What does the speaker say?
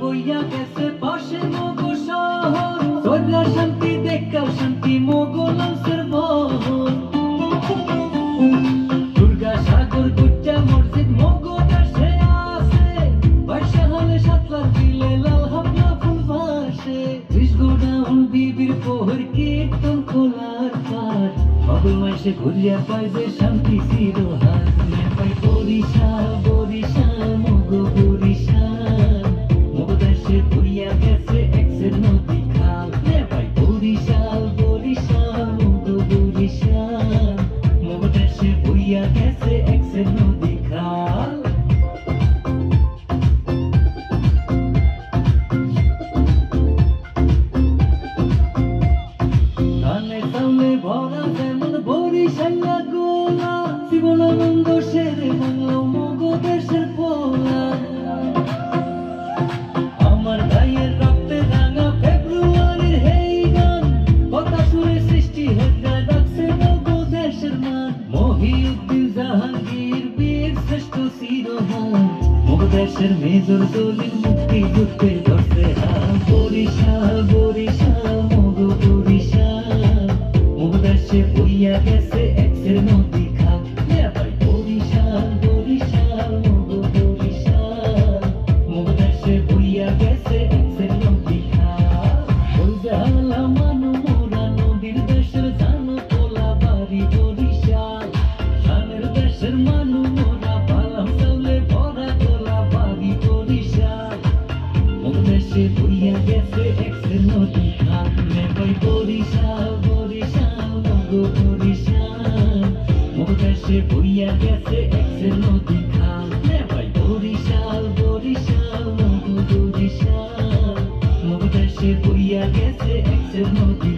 বইয়া গেছে পাশে মগো শহর। সৈরা বিবির পোহর কীর্তন খোলার পার? মগল মাসে ঘুরিয়া পাই যে শান্তি চিরহার পাই বরিশাল গোলা জীবনানন্দ সেরে বাংলা পোলা। জাহাঙ্গীর বীর শ্রেষ্ঠ শিরোহান দেশের মেজর দলিল মুক্তি যুদ্ধে ধরছে হাল বরিশাল বরিশাল বইয়া গেছে এক্সের নদী খাল ভাই বরিশাল গেছে এক্সের নদী